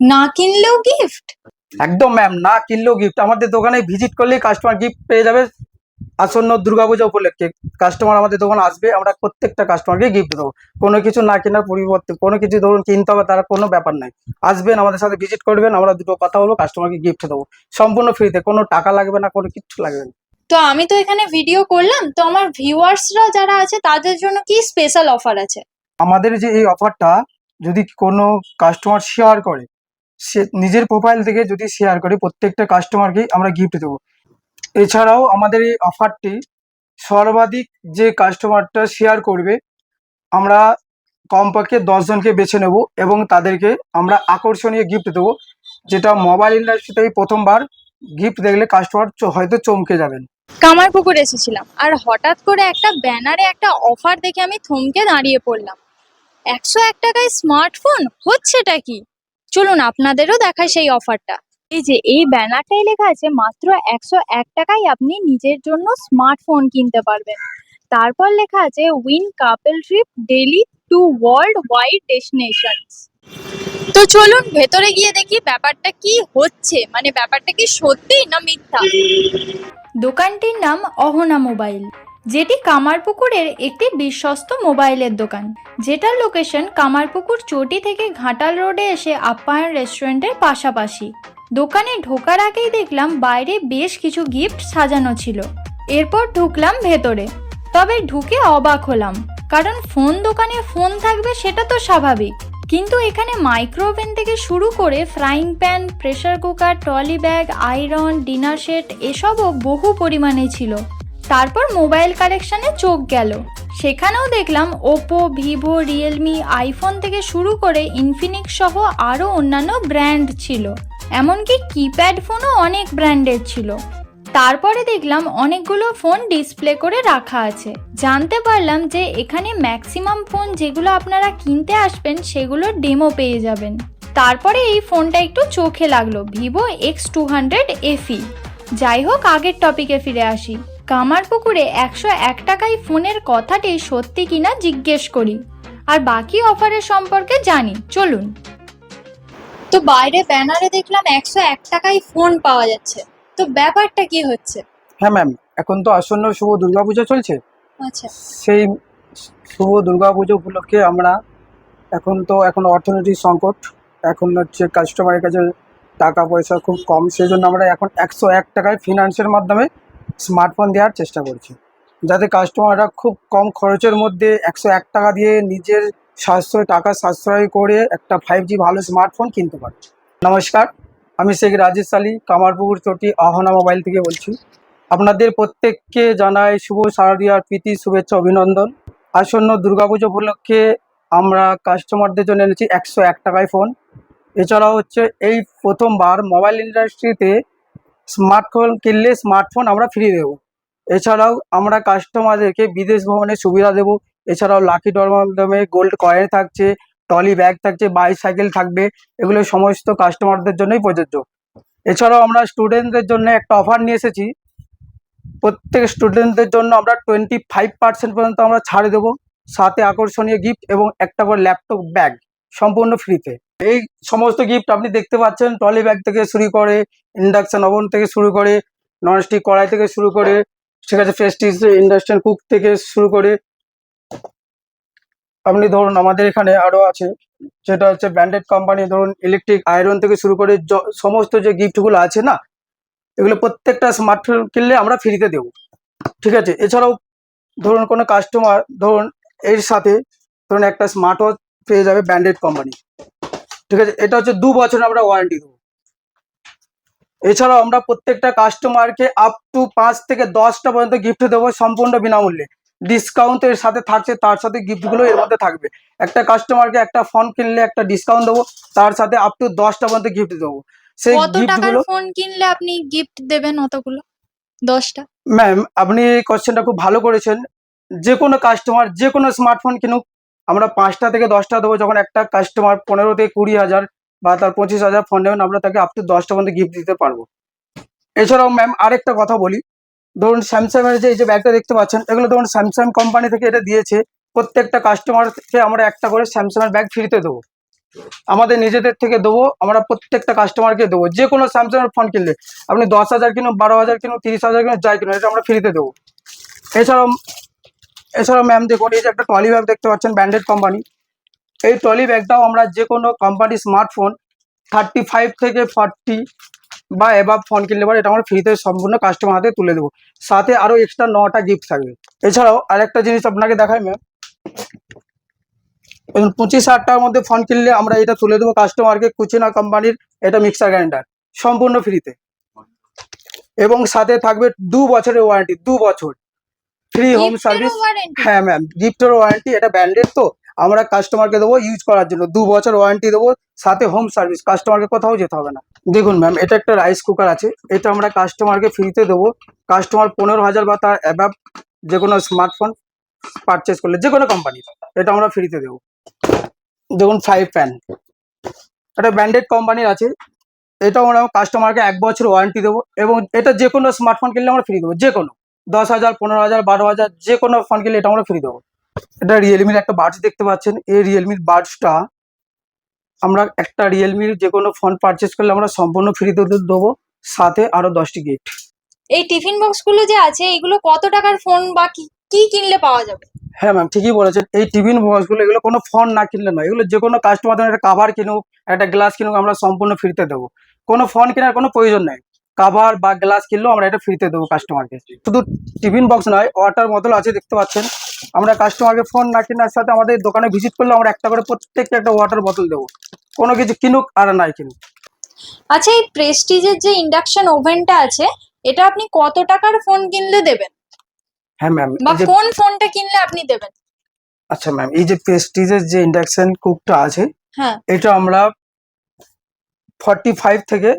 না কিনলেও গিফট একদম ম্যাম না কিনলেও গিফট আমাদের দোকানে ভিজিট করলেই কাস্টমার গিফট পেয়ে যাবে। আসন্ন দুর্গাপূজা উপলক্ষে কাস্টমার আমাদের দোকানে আসবে আমরা প্রত্যেকটা কাস্টমারকে গিফট দেবো। কোনো কিছু না কেনার পরিবর্তে কোনো কিছু ধরুন কিনতে হবে তার কোনো ব্যাপার নাই। আসবেন আমাদের সাথে ভিজিট করবেন আমরা দুটো কথা বলব কাস্টমারকে গিফট দেবো। সম্পূর্ণ ফ্রিতে কোনো টাকা লাগবে না কোনো কিছু লাগবে না। তো আমি তো এখানে ভিডিও করলাম তো আমার ভিউয়ার্সরা যারা আছে তাদের জন্য কি স্পেশাল অফার আছে? আমাদের যে এই অফারটা যদি কোনো কাস্টমার শেয়ার করে সে নিজের প্রোফাইল থেকে যদি শেয়ার করে প্রত্যেকটা কাস্টমারকে আমরা গিফট দেবো। এছাড়াও আমাদের এই অফারটি সর্বাধিক যে কাস্টমারটা শেয়ার করবে, আমরা কমপক্ষে দশজনকে বেছে নেব এবং তাদেরকে আমরা আকর্ষণীয় গিফট দেবো, যেটা মোবাইল ইন্ডাস্ট্রিতে প্রথমবার গিফট দেখলে কাস্টমার হয়তো চমকে যাবেন। কামারপুকুর এসেছিলাম আর হঠাৎ করে একটা ব্যানারে একটা অফার দেখে আমি থমকে দাঁড়িয়ে পড়লাম। একশো এক টাকায় স্মার্টফোন হচ্ছেটা কি? চলুন আপনাদেরও দেখায় সেই অফারটা এই যে, এই ব্যানারটাই লেখা আছে, মাত্র একশো এক টাকায় আপনি নিজের জন্য স্মার্টফোন কিনতে পারবেন। তারপর লেখা আছে win couple trip Delhi to world wide destinations তো চলুন ভেতরে গিয়ে দেখি ব্যাপারটা কি হচ্ছে। মানে ব্যাপারটা কি সত্যি না মিথ্যা? দোকানটির নাম অহনা মোবাইল। যেটি কামারপুকুরের একটি বিশ্বস্ত মোবাইলের দোকান। যেটার লোকেশন কামারপুকুর চটি থেকে ঘাটাল রোডে এসে আপ্যায়ন রেস্টুরেন্টের পাশাপাশি। দোকানে ঢোকার আগেই দেখলাম বাইরে বেশ কিছু গিফট সাজানো ছিল। এরপর ঢুকলাম ভেতরে। তবে ঢুকে অবাক হলাম, কারণ ফোন দোকানে ফোন থাকবে সেটা তো স্বাভাবিক। কিন্তু এখানে মাইক্রোওভেন থেকে শুরু করে frying pan pressure cooker, trolley bag, iron, dinner set এসবও বহু পরিমাণে ছিল। তারপর মোবাইল কালেকশনে চোখ গেল। সেখানেও দেখলাম ওপো ভিভো রিয়েলমি আইফোন থেকে শুরু করে ইনফিনিক্স সহ আরও অন্যান্য ব্র্যান্ড ছিল। এমনকি কিপ্যাড ফোনও অনেক ব্র্যান্ডের ছিল। তারপরে দেখলাম অনেকগুলো ফোন ডিসপ্লে করে রাখা আছে। জানতে পারলাম যে এখানে ম্যাক্সিমাম ফোন যেগুলো আপনারা কিনতে আসবেন সেগুলো ডেমো পেয়ে যাবেন। তারপরে এই ফোনটা একটু চোখে লাগল ভিভো এক্স টু হান্ড্রেড এফি যাই হোক, আগের টপিকে ফিরে আসি। কামারপুকুরে একশো এক টাকায় ফোনের কথাটি সত্যি কিনা জিজ্ঞেস করি। আর বাকি অফারের সম্পর্কে জানি। চলুন। তো বাইরে ব্যানারে দেখলাম একশো এক টাকায় ফোন পাওয়া যাচ্ছে। তো ব্যাপারটা কি হচ্ছে? হ্যাঁ ম্যাম এখন তো আসন্ন শুভ দুর্গাপূজা চলছে। আচ্ছা। সেই শুভ দুর্গাপুজো উপলক্ষে আমরা এখন তো এখন অর্থনৈতিক সংকট এখন হচ্ছে কাস্টমারের কাছে টাকা পয়সা খুব কম সেই জন্য আমরা এখন একশো এক টাকায় ফিনান্সের মাধ্যমে স্মার্টফোন দেওয়ার চেষ্টা করছি। যাতে কাস্টমাররা খুব কম খরচের মধ্যে একশো এক টাকা দিয়ে নিজের সাশ্রয় টাকা সাশ্রয় করে একটা ফাইভ জি ভালো স্মার্টফোন কিনতে পারে। নমস্কার, আমি শেখ রাজেশ আলী, কামারপুকুর চটি, আহনা মোবাইল থেকে বলছি। আপনাদের প্রত্যেককে জানাই শুভ শারদীয়ার প্রীতি, শুভেচ্ছা, অভিনন্দন। আসন্ন দুর্গাপুজো উপলক্ষে আমরা কাস্টমারদের জন্য এনেছি একশো এক টাকায় ফোন এছাড়াও হচ্ছে এই প্রথমবার মোবাইল ইন্ডাস্ট্রিতে স্মার্টফোন কিনলে স্মার্টফোন আমরা ফ্রি দেবো। এছাড়াও আমরা কাস্টমারদেরকে বিদেশ ভ্রমণের সুবিধা দেবো। এছাড়াও লাকি ডর মাধ্যমে গোল্ড কয়েন থাকছে টলি ব্যাগ থাকছে বাইসাইকেল থাকবে, এগুলো সমস্ত কাস্টমারদের জন্যই প্রযোজ্য। এছাড়াও আমরা স্টুডেন্টদের জন্য একটা অফার নিয়ে এসেছি। প্রত্যেক স্টুডেন্টদের জন্য আমরা টোয়েন্টি ফাইভ পার্সেন্ট পর্যন্ত আমরা ছাড় দেবো। সাথে আকর্ষণীয় গিফট এবং একটা করে ল্যাপটপ ব্যাগ সম্পূর্ণ ফ্রিতে এই সমস্ত গিফট আপনি দেখতে পাচ্ছেন ট্রলি ব্যাগ থেকে শুরু করে ইন্ডাকশন ওভেন থেকে শুরু করে ননস্টিক কড়াই থেকে শুরু করে, ঠিক আছে ফেস্টিজ ইন্ডাকশন কুক থেকে শুরু করে। আপনি ধরুন আমাদের এখানে আরও আছে, যেটা হচ্ছে ব্র্যান্ডেড কোম্পানি ধরুন ইলেকট্রিক আয়রন থেকে শুরু করে সমস্ত যে গিফটগুলো আছে না, এগুলো প্রত্যেকটা স্মার্টফোন কিনলে আমরা ফ্রিতে দেবো। ঠিক আছে, এছাড়াও ধরুন কোনো কাস্টমার ধরুন এর সাথে, ধরুন একটা স্মার্ট ওয়াচ পেয়ে যাবে ব্র্যান্ডেড কোম্পানি ঠিক আছে এটা হচ্ছে দু বছর আমরা ওয়ারেন্টি দেবো। এছাড়াও আমরা প্রত্যেকটা কাস্টমারকে আপ টু পাঁচ থেকে দশটা পর্যন্ত গিফট দেবো সম্পূর্ণ বিনামূল্যে। ডিসকাউন্ট এর সাথে থাকছে তার সাথে গিফটগুলো এর মধ্যে থাকবে। একটা কাস্টমারকে একটা ফোন কিনলে একটা ডিসকাউন্ট দেবো তার সাথে আপ টু দশটা পর্যন্ত গিফট দেবো। সেই গিফটগুলো ফোন কিনলে আপনি গিফট দেবেন অতগুলো? দশটা? ম্যাম আপনি কোশ্চেনটা খুব ভালো করেছেন। যে কোনো কাস্টমার যে কোনো স্মার্টফোন কিনুক আমরা পাঁচটা থেকে দশটা দেবো যখন একটা কাস্টমার পনেরো থেকে কুড়ি হাজার বা তার পঁচিশ হাজার ফোন নেবেন, আমরা তাকে আপ টু দশটা পর্যন্ত গিফট দিতে পারব। এছাড়াও ম্যাম আরেকটা কথা বলি। ধরুন স্যামসাংয়ের যে, এই যে ব্যাগটা দেখতে পাচ্ছেন, এগুলো ধরুন স্যামসাং কোম্পানি থেকে এটা দিয়েছে। প্রত্যেকটা কাস্টমারকে আমরা একটা করে স্যামসাংয়ের ব্যাগ ফ্রিতে দেবো। আমাদের নিজেদের থেকে দেবো, আমরা প্রত্যেকটা কাস্টমারকে দেবো। যে কোনো স্যামসাং এর ফোন কিনলে, আপনি দশ হাজার কিনুন, বারো হাজার কিনুন, তিরিশ হাজার কিনুন, যাই কিনুন, এটা আমরা ফ্রিতে দেবো। এছাড়াও এছাড়াও ম্যাম দেখুন, এই যে একটা ট্রলি ব্যাগ দেখতে পাচ্ছেন ব্র্যান্ডেড কোম্পানি এই ট্রলি ব্যাগটাও আমরা যে কোনো কোম্পানির স্মার্টফোন থার্টি ফাইভ থেকে ফর্টি বা এবাব ফোন কিনলে পরে এটা আমরা ফ্রিতে সম্পূর্ণ কাস্টমার হাতে তুলে দেবো। সাথে আরও এক্সট্রা নটা গিফট থাকবে। এছাড়াও আরেকটা জিনিস আপনাকে দেখাই ম্যাম পঁচিশ হাজার টাকার মধ্যে ফোন কিনলে আমরা এটা তুলে দেবো কাস্টমারকে কুচিনা কোম্পানির এটা মিক্সার গ্রাইন্ডার সম্পূর্ণ ফ্রিতে এবং সাথে থাকবে দু বছরের ওয়ারেন্টি দু বছর। ফ্রি হোম সার্ভিস হ্যাঁ ম্যাম গিফটের ওয়ারেন্টি এটা ব্র্যান্ডেড তো। আমরা কাস্টমারকে দেবো ইউজ করার জন্য। দু বছর ওয়ারেন্টি দেবো সাথে হোম সার্ভিস কাস্টমারকে কোথাও যেতে হবে না। দেখুন ম্যাম এটা একটা রাইস কুকার আছে। এটা আমরা কাস্টমারকে ফ্রিতে দেবো। কাস্টমার পনেরো হাজার বা তার অ্যাবাব যে কোনো স্মার্টফোন পারচেস করলে যে কোনো কোম্পানি এটা আমরা ফ্রিতে দেবো। দেখুন ফাইভ প্যান এটা ব্র্যান্ডেড কোম্পানির আছে। এটাও আমরা কাস্টমারকে এক বছর ওয়ারেন্টি দেবো এবং এটা যে কোনো স্মার্টফোন কিনলে আমরা ফ্রি দেবো যে কোনো দশ হাজার পনেরো হাজার বারো হাজার যে কোনো ফোন কিনলে এটা আমরা ফ্রি দেবো। এটা রিয়েলমির একটা বার্ডস দেখতে পাচ্ছেন। এই রিয়েলমির বাডসটা আমরা একটা রিয়েলমির যে কোনো ফোন পারচেস করলে আমরা সম্পূর্ণ ফ্রিতে দেবো। সাথে আরও দশটি গিফট এই টিফিন বক্সগুলো যে আছে এগুলো কত টাকার ফোন বা কি কি কিনলে পাওয়া যাবে? হ্যাঁ ম্যাম ঠিকই বলেছেন। এই টিফিন বক্সগুলো এগুলো কোনো ফোন না কিনলে নয়। এগুলো যে কোনো কাস্টমার একটা কাভার কিনুক একটা গ্লাস কিনুক আমরা সম্পূর্ণ ফ্রিতে দেবো। কোনো ফোন কেনার কোনো প্রয়োজন নেই। কাভার বা গ্লাস কিনলেও আমরা এটা ফ্রিতে দেবো কাস্টমারকে শুধু টিফিন বক্স নয় ওয়াটার বোতল আছে দেখতে পাচ্ছেন। আমরা কাস্টমারকে ফোন না কেনার সাথে আমাদের দোকানে ভিজিট করলে আমরা একটা করে প্রত্যেককে একটা ওয়াটার বোতল দেবো। কোনো কিছু কিনুক আর নাই কিনুক। আচ্ছা এই প্রেস্টিজের যে ইন্ডাকশন ওভেনটা আছে এটা আপনি কত টাকার ফোন কিনলে দেবেন? হ্যাঁ ম্যাম বা কোন ফোনটা কিনলে আপনি দেবেন? আচ্ছা ম্যাম এই যে প্রেস্টিজের যে ইন্ডাকশন কুকটা আছে হ্যাঁ। এটা আমরা ফর্টি ফাইভ থেকে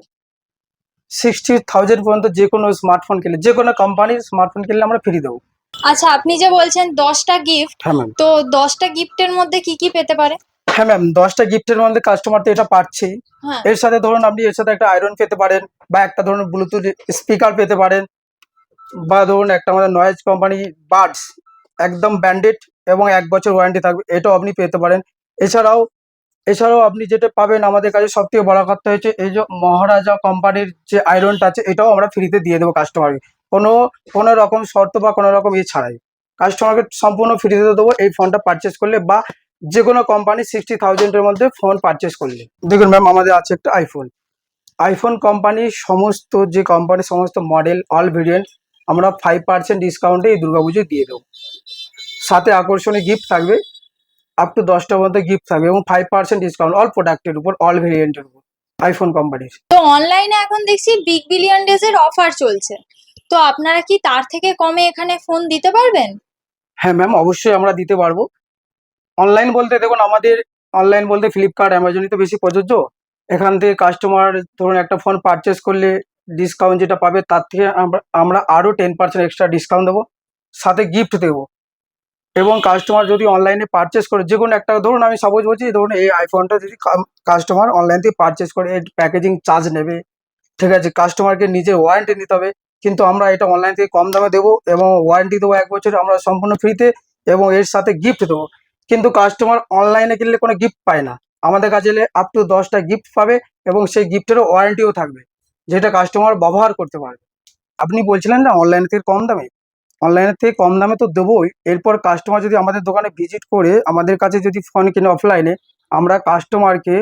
সিক্সটি থাউজেন্ড পর্যন্ত যে কোনো স্মার্টফোন কিনলে যে কোনো কোম্পানির স্মার্টফোন কিনলে আমরা ফ্রি দেবো। আচ্ছা আপনি যে বলছেন দশটা গিফট হ্যাঁ ম্যাম তো দশটা গিফটের মধ্যে কি কি পেতে পারে? হ্যাঁ ম্যাম দশটা গিফটের মধ্যে কাস্টমার তো এটা পাচ্ছেই হ্যাঁ। এর সাথে ধরুন আপনি এর সাথে একটা আয়রন পেতে পারেন বা একটা ধরুন ব্লুটুথ স্পিকার পেতে পারেন বা ধরুন একটা আমাদের নয়েজ কোম্পানি বাডস একদম ব্যান্ডেড এবং এক বছর ওয়ারেন্টি থাকবে এটাও আপনি পেতে পারেন। এছাড়াও এছাড়াও আপনি যেটা পাবেন, আমাদের কাছে সব থেকে বড় কথা হচ্ছে, এই যে মহারাজা কোম্পানির যে আয়রনটা আছে, এটাও আমরা ফ্রিতে দিয়ে দেবো কাস্টমারকে কোনো কোনো রকম শর্ত বা কোনো রকম ইয়ে ছাড়াই। কাস্টমারকে সম্পূর্ণ ফ্রিতে দেবো, এই ফোনটা পারচেস করলে বা যে কোনো কোম্পানি সিক্সটি থাউজেন্ডের মধ্যে ফোন পারচেস করলে। দেখুন ম্যাম আমাদের আছে একটা আইফোন আইফোন কোম্পানির সমস্ত যে কোম্পানির সমস্ত মডেল অল ভেরিয়েন্ট আমরা ফাইভ পার্সেন্ট ডিসকাউন্টে এই দুর্গাপুজোয় দিয়ে দেবো। সাথে আকর্ষণীয় গিফট থাকবে। আপ টু দশটার মধ্যে গিফট থাকবে এবং ফাইভ পার্সেন্ট ডিসকাউন্ট অল প্রোডাক্টের উপর অল ভেরিয়েন্টের উপর আইফোন কোম্পানির তো অনলাইনে এখন দেখছি বিগ বিলিয়ন ডেজ এর অফার চলছে। তো আপনারা কি তার থেকে কমে এখানে ফোন দিতে পারবেন? হ্যাঁ ম্যাম অবশ্যই আমরা দিতে পারব। অনলাইন বলতে দেখুন আমাদের অনলাইন বলতে ফ্লিপকার্ট অ্যামাজনই তো বেশি প্রযোজ্য। এখান থেকে কাস্টমার ধরুন একটা ফোন পারচেস করলে ডিসকাউন্ট যেটা পাবে তার থেকে আমরা আমরা আরও টেন পার্সেন্ট এক্সট্রা ডিসকাউন্ট দেবো। সাথে গিফট দেবো। এবং কাস্টমার যদি অনলাইনে পারচেস করে যে কোনো একটা, ধরুন আমি সাপোজ বলছি, ধরুন এই আইফোনটা যদি কাস্টমার অনলাইন থেকে পারচেস করে, এর প্যাকেজিং চার্জ নেবে, ঠিক আছে? কাস্টমারকে নিজে ওয়ারেন্টি নিতে হবে, কিন্তু আমরা এটা অনলাইন থেকে কম দামে দেবো এবং ওয়ারেন্টি দেবো এক বছর, আমরা সম্পূর্ণ ফ্রিতে এবং এর সাথে গিফট দেবো। কিন্তু কাস্টমার অনলাইনে কিনলে কোনো গিফট পায় না। আমাদের কাছে এলে আপ টু দশটা গিফট পাবে এবং সেই গিফটেরও ওয়ারেন্টিও থাকবে, যেটা কাস্টমার ব্যবহার করতে পারবে। আপনি বলছিলেন না অনলাইন থেকে কম দামে? অনলাইনের থেকে কম দামে তো দেবোই। এরপর কাস্টমার যদি আমাদের দোকানে ভিজিট করে আমাদের কাছে যদি ফোন কিনে অফলাইনে আমরা কাস্টমারকে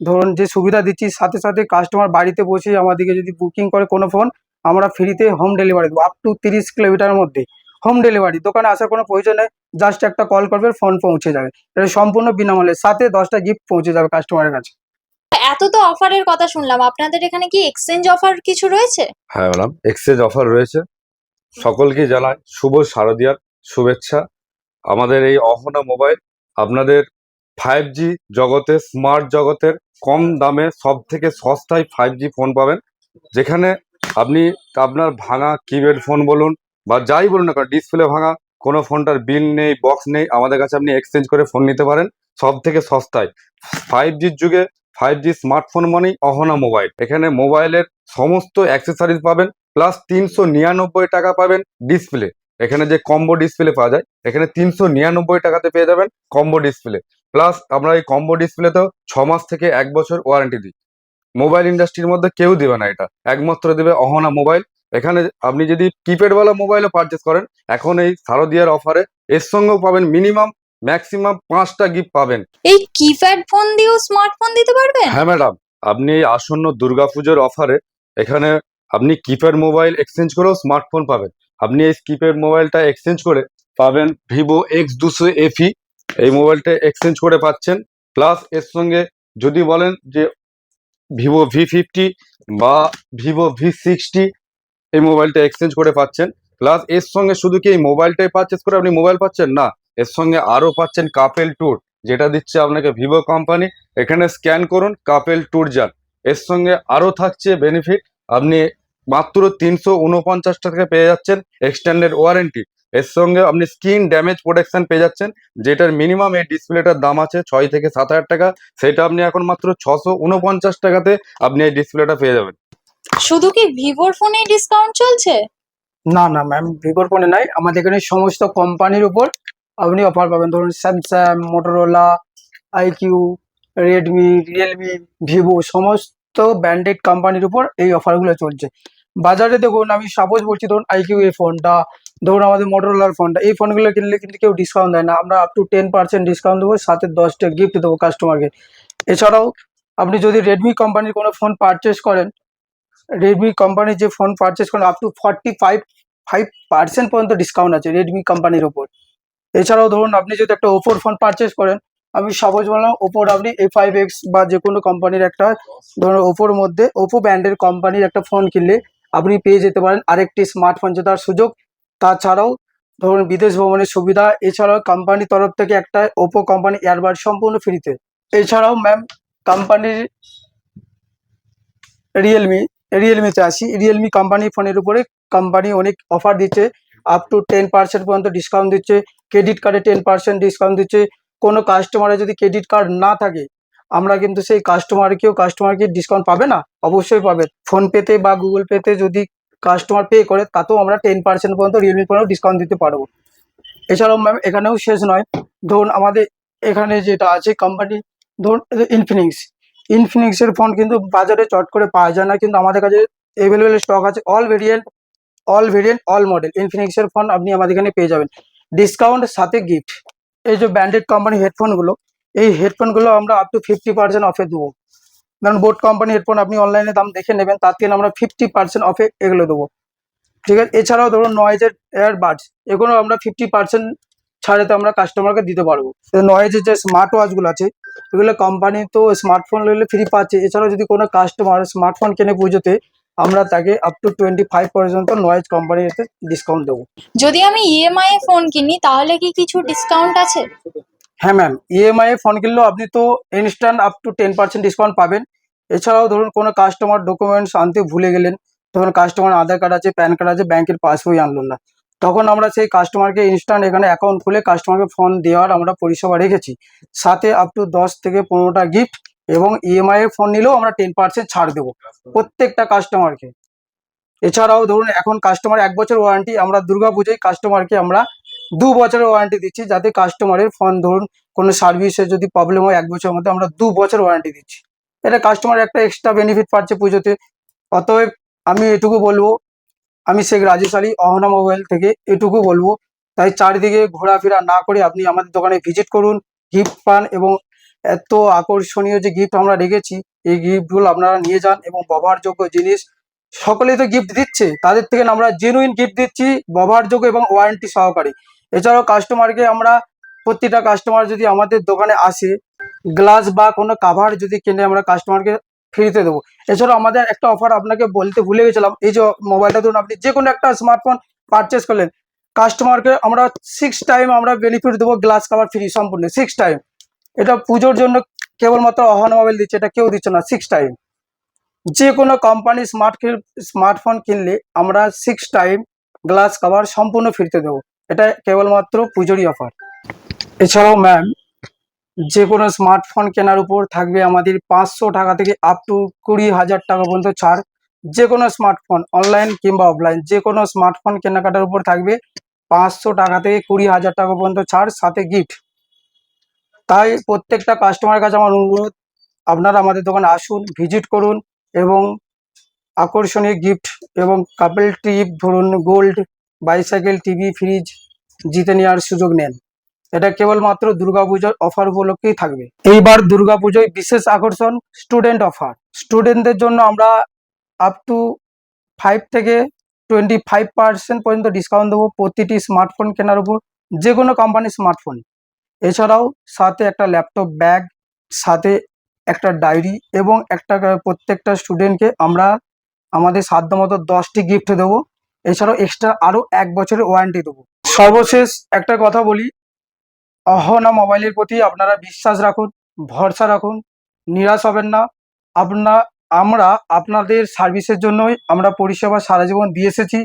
ধরুন যে সুবিধা দিচ্ছি সাথে সাথে কাস্টমার বাড়িতে বসে আমাদেরকে যদি বুকিং করে কোনো ফোন আমরা ফ্রিতে হোম ডেলিভারি দেবো আপ টু তিরিশ কিলোমিটারের মধ্যে। হোম ডেলিভারি দোকানে আসার কোনো প্রয়োজন নেই জাস্ট একটা কল করবে ফোন পৌঁছে যাবে। এটা সম্পূর্ণ বিনামূল্যে সাথে দশটা গিফট পৌঁছে যাবে কাস্টমারের কাছে। এত তো অফারের কথা শুনলাম আপনাদের এখানে কি এক্সচেঞ্জ অফার কিছু রয়েছে? হ্যাঁ ম্যাডাম এক্সচেঞ্জ অফার রয়েছে। সকলকে জানাই শুভ শারদিয়ার শুভেচ্ছা। আমাদের এই অহনা মোবাইল আপনাদের ফাইভ জি জগতে স্মার্ট জগতের কম দামে সব থেকে সস্তায় ফাইভ জি ফোন পাবেন। যেখানে আপনি আপনার ভাঙা কিপ্যাড ফোন বলুন বা যাই বলুন না কারণ ডিসপ্লে ভাঙা, কোনো ফোনটার বিল নেই বক্স নেই, আমাদের কাছে আপনি এক্সচেঞ্জ করে ফোন নিতে পারেন সব থেকে সস্তায় ফাইভ জির যুগে ফাইভ জি স্মার্টফোন মানেই অহনা মোবাইল। এখানে মোবাইলের সমস্ত অ্যাক্সেসরিজ পাবেন প্লাস তিনশো নিরানব্বই টাকা পাবেন ডিসপ্লে এখানে যে কম্বো ডিসপ্লে পাওয়া যায় এখানে তিনশো নিরানব্বই টাকাতে পেয়ে যাবেন কম্বো ডিসপ্লে প্লাস আমরা এই কম্বো ডিসপ্লেতেও ছ মাস থেকে এক বছর ওয়ারেন্টি দিই। মোবাইল ইন্ডাস্ট্রির মধ্যে কেউ দেবে না এটা। একমাত্র দেবে অহনা মোবাইল এখানে আপনি যদি কিপ্যাডওয়ালা মোবাইলও পারচেস করেন এখন এই শারদিয়ার অফারে এর সঙ্গেও পাবেন মিনিমাম ম্যাক্সিমাম পাঁচটা গিফট পাবেন। এই কিপ্যাড ফোন দিয়েও স্মার্টফোন দিতে পারবেন? হ্যাঁ ম্যাডাম আপনি এই আসন্ন দুর্গাপুজোর অফারে এখানে আপনি কিপ্যাড মোবাইল এক্সচেঞ্জ করেও স্মার্টফোন পাবেন। আপনি এই কিপ্যাড মোবাইলটা এক্সচেঞ্জ করে পাবেন ভিভো এক্স দুশো এফি এই মোবাইলটা এক্সচেঞ্জ করে পাচ্ছেন। প্লাস এর সঙ্গে যদি বলেন যে ভিভো ভি ফিফটি বা ভিভো ভি সিক্সটি এই মোবাইলটা এক্সচেঞ্জ করে পাচ্ছেন। প্লাস এর সঙ্গে শুধু কি এই মোবাইলটাই পারচেস করে আপনি মোবাইল পাচ্ছেন? না, এর সঙ্গে আরও পাচ্ছেন কাপেল ট্যুর যেটা দিচ্ছে আপনাকে ভিভো কোম্পানি এখানে স্ক্যান করুন কাপেল ট্যুর যান। এর সঙ্গে আরও থাকছে বেনিফিট আপনি মাত্র তিনশো উনপঞ্চাশ টাকা পেয়ে যাচ্ছেন এক্সটেন্ডেড ওয়ারেন্টি এর সঙ্গে আপনি স্ক্রিন ড্যামেজ প্রোটেকশন পেয়ে যাচ্ছেন যেটার মিনিমাম এই ডিসপ্লেটার দাম আছে ছয় থেকে সাত হাজার টাকা। সেটা আপনি এখন মাত্র ছশো উনপঞ্চাশ টাকাতে আপনি এই ডিসপ্লেটা পেয়ে যাবেন। শুধু কি ভিভোর ফোনে ডিসকাউন্ট চলছে? না না ম্যাম ভিভোর ফোনে নাই। আমাদের এখানে সমস্ত কোম্পানির উপর আপনি অফার পাবেন। ধরুন Samsung Motorola iQOO Redmi Realme Vivo সমস্ত ব্র্যান্ডেড কোম্পানির উপর এই অফারগুলো চলছে। বাজারে দেখুন, আমি সাপোজ বলছি, ধরুন আইকিউ এই ফোনটা ধরুন আমাদের মোটোরোলার ফোনটা এই ফোনগুলো কিনলে কিন্তু কেউ ডিসকাউন্ট দেয় না। আমরা up to ten percent discount দেবো, সাথে দশটা গিফট দেবো কাস্টমারকে এছাড়াও, আপনি যদি রেডমি কোম্পানির কোনো ফোন পারচেস করেন রেডমি কোম্পানির যে ফোন পারচেস করেন up to forty five five percent পর্যন্ত ডিসকাউন্ট আছে রেডমি কোম্পানির ওপর এছাড়াও, ধরুন, আপনি যদি একটা ওপোর ফোন পারচেস করেন আমি সহজ বললাম ওপোর আপনি এ ফাইভ এক্স বা যে কোনো কোম্পানির একটা ধরুন ওপোর মধ্যে ওপো ব্র্যান্ডের কোম্পানির একটা ফোন কিনলে আপনি পেয়ে যেতে পারেন। আরেকটি স্মার্টফোন জেতার সুযোগ। তাছাড়াও ধরুন, বিদেশ ভ্রমণের সুবিধা, এছাড়াও কোম্পানির তরফ থেকে একটা ওপো কোম্পানি এয়ারবাড সম্পূর্ণ ফ্রিতে এছাড়াও ম্যাম কোম্পানির রিয়েলমি রিয়েলমিতে আসি। রিয়েলমি কোম্পানি ফোনের উপরে কোম্পানি অনেক অফার দিচ্ছে। আপ টু টেন পার্সেন্ট পর্যন্ত ডিসকাউন্ট দিচ্ছে। ক্রেডিট কার্ডে টেন পার্সেন্ট ডিসকাউন্ট দিচ্ছে। কোনো কাস্টমারের যদি ক্রেডিট কার্ড না থাকে, আমরা কিন্তু সেই কাস্টমারকেও কাস্টমারকে ডিসকাউন্ট পাবে না? অবশ্যই পাবে। ফোনপেতে বা গুগল পেতে যদি কাস্টমার পে করে, তাতেও আমরা টেন পার্সেন্ট পর্যন্ত রিয়েলমি ফোনেও ডিসকাউন্ট দিতে পারব। এছাড়াও ম্যাম এখানেও শেষ নয়। ধরুন আমাদের এখানে যেটা আছে কোম্পানি ধরুন ইনফিনিক্স ইনফিনিক্সের ফোন কিন্তু বাজারে চট করে পাওয়া যায় না, কিন্তু আমাদের কাছে অ্যাভেলেবেল স্টক আছে। All variant all variant all model ইনফিনিক্সের phone আপনি আমাদের এখানে পেয়ে যাবেন। ডিসকাউন্ট সাথে গিফট এই যে ব্র্যান্ডেড কোম্পানি হেডফোনগুলো, এই হেডফোনগুলো আমরা আপ টু ফিফটি পার্সেন্ট অফে দেবো। কারণ বোট কোম্পানি হেডফোন আপনি অনলাইনে দাম দেখে নেবেন, তার থেকে আমরা ফিফটি পার্সেন্ট অফে এগুলো দেবো। ঠিক আছে? এছাড়াও ধরুন নয়েজের এয়ারবাডস এগুলো আমরা ফিফটি পার্সেন্ট ছাড়েতে আমরা কাস্টমারকে দিতে পারব। নয়েজের যে স্মার্ট ওয়াচগুলো আছে, এগুলো কোম্পানি তো স্মার্টফোন ফ্রি পাচ্ছে। এছাড়াও যদি কোনো কাস্টমার স্মার্টফোন কেনে পুজোতে আমরা তাকে আপ টু টোয়েন্টি ফাইভ পর্যন্ত নয়েজ কোম্পানিতে ডিসকাউন্ট দেবো। যদি আমি ইএমআই এ ফোন কিনি তাহলে কি কিছু ডিসকাউন্ট আছে? হ্যাঁ ম্যাম ইএমআই ফোন কিনলেও আপনি তো instant up to ten percent discount পাবেন। এছাড়াও ধরুন কোনো কাস্টমার ডকুমেন্টস আনতে ভুলে গেলেন ধরুন কাস্টমার আধার কার্ড আছে প্যান কার্ড আছে ব্যাংকের পাসবই আনলো না। তখন আমরা সেই কাস্টমারকে ইনস্ট্যান্ট এখানে অ্যাকাউন্ট খুলে কাস্টমারকে ফোন দেওয়ার আমরা পরিষেবা রেখেছি। সাথে আপ টু দশ থেকে পনেরোটা গিফট এবং ইএমআই এর ফোন নিলেও আমরা টেন পার্সেন্ট ছাড় দেবো প্রত্যেকটা কাস্টমারকে এছাড়াও ধরুন, এখন কাস্টমার এক বছর ওয়ারেন্টি আমরা দুর্গা পুজোয় কাস্টমারকে আমরা দু বছরের ওয়ারেন্টি দিচ্ছি যাতে কাস্টমারের ফোন ধরুন, কোনো সার্ভিসে যদি প্রবলেম হয় এক বছরের মধ্যে, আমরা দু বছর ওয়ারেন্টি দিচ্ছি। এটা কাস্টমার একটা এক্সট্রা বেনিফিট পাচ্ছে পুজোতে। অতএব আমি এটুকু বলব, আমি শেখ রাজেশ আলী অহনা মোবাইল থেকে এটুকু বলব, তাই চারিদিকে ঘোরাফেরা না করে আপনি আমাদের দোকানে ভিজিট করুন গিফট পান এবং এত আকর্ষণীয় যে গিফট আমরা রেখেছি, এই গিফটগুলো আপনারা নিয়ে যান এবং ব্যবহারযোগ্য জিনিস সকলেই তো গিফট দিচ্ছে। তাদের থেকে আমরা জেনুইন গিফট দিচ্ছি, ব্যবহারযোগ্য এবং ওয়ারেন্টি সহকারে। এছাড়াও কাস্টমারকে আমরা, প্রতিটা কাস্টমার যদি আমাদের দোকানে আসে গ্লাস বা কোনো কাভার যদি কিনে আমরা কাস্টমারকে ফ্রিতে দেবো। এছাড়াও আমাদের একটা অফার আপনাকে বলতে ভুলে গেছিলাম, এই যে মোবাইলটা ধরুন, আপনি যে কোনো একটা স্মার্টফোন পারচেস করলেন কাস্টমারকে আমরা সিক্স টাইম আমরা বেনিফিট দেবো গ্লাস কাভার ফ্রি সম্পূর্ণ সিক্স টাইম এটা পুজোর জন্য কেবলমাত্র অহন মোবাইল দিচ্ছে, এটা কেউ দিচ্ছে না সিক্স টাইম যে কোনো কোম্পানি স্মার্ট স্মার্টফোন কিনলে আমরা সিক্স টাইম গ্লাস কাভার সম্পূর্ণ ফিরতে দেবো। এটা কেবলমাত্র পুজোরই অফার এছাড়াও ম্যাম যে কোনো স্মার্টফোন কেনার উপর থাকবে আমাদের পাঁচশো টাকা থেকে আপ টু কুড়ি হাজার টাকা পর্যন্ত ছাড়। যে কোনো স্মার্টফোন অনলাইন কিংবা অফলাইন যে কোনো স্মার্টফোন কেনাকাটার উপর থাকবে পাঁচশো টাকা থেকে কুড়ি হাজার টাকা পর্যন্ত ছাড়, সাথে গিফট তাই প্রত্যেকটা কাস্টমারের কাছে আমার অনুরোধ, আপনারা আমাদের দোকানে আসুন ভিজিট করুন এবং আকর্ষণীয় গিফট এবং কাপেল ট্রিপ ধরুন গোল্ড বাইসাইকেল টিভি ফ্রিজ জিতে নেওয়ার সুযোগ নেন। এটা কেবলমাত্র দুর্গাপুজোর অফার উপলক্ষেই থাকবে। এইবার দুর্গাপুজোয় বিশেষ আকর্ষণ স্টুডেন্ট অফার স্টুডেন্টদের জন্য আমরা আপ টু ফাইভ থেকে টোয়েন্টি ফাইভ পার্সেন্ট পর্যন্ত ডিসকাউন্ট দেবো প্রতিটি স্মার্টফোন কেনার উপর যে কোনো কোম্পানির স্মার্টফোন এছাড়াও সাথে একটা ল্যাপটপ ব্যাগ, সাথে একটা ডায়েরি এবং একটা প্রত্যেকটা স্টুডেন্টকে আমরা আমাদের সাধ্যমতো দশটি গিফট দেবো। এছাড়াও এক্সট্রা আরও এক বছরের ওয়ারেন্টি দেবো। সর্বশেষ একটা কথা বলি, অহনা মোবাইলের প্রতি আপনারা বিশ্বাস রাখুন, ভরসা রাখুন, নিরাশ হবেন না। আপনা, আমরা আপনাদের সার্ভিসের জন্যই আমরা পরিষেবা সারা জীবন দিয়ে এসেছি।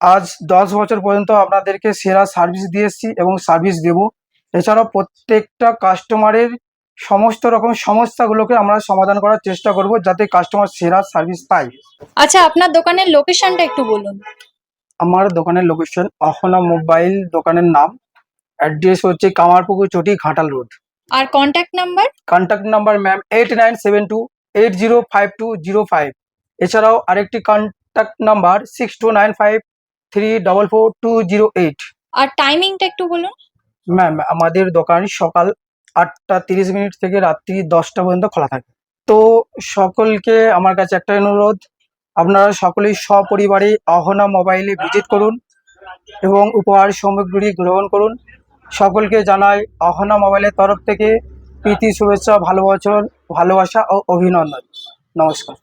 আজ দশ বছর পর্যন্ত আপনাদেরকে সেরা সার্ভিস দিয়ে এসেছি এবং সার্ভিস দেব। এছাড়াও প্রত্যেকটা কাস্টমারের সমস্ত রকম সমস্যাগুলোকে আমরা সমাধান করার চেষ্টা করব যাতে কাস্টমার সেরা সার্ভিস পায়। আচ্ছা আপনার দোকানের লোকেশনটা একটু বলুন। আমার দোকানের লোকেশন অহনা মোবাইল দোকানের নাম। অ্যাড্রেস হচ্ছে কামারপুকুর চটি ঘাটাল রোড। আর contact number contact number ma'am eight nine seven two eight zero five two zero five এছাড়াও আরেকটি contact number six two nine five three double four two zero eight আর টাইমিংটা একটু বলুন। Ma'am আমাদের দোকান সকাল আটটা তিরিশ মিনিট থেকে রাত্রি দশটা পর্যন্ত খোলা থাকে। তো সকলকে আমার কাছে একটা অনুরোধ, আপনারা সকলেই সপরিবারে অহনা মোবাইলে ভিজিট করুন এবং উপহার সামগ্রী গ্রহণ করুন। সকলকে জানাই অহনা মোবাইলের তরফ থেকে প্রীতি, শুভেচ্ছা ভালোবাসা ভালোবাসা ও অভিনন্দন। নমস্কার।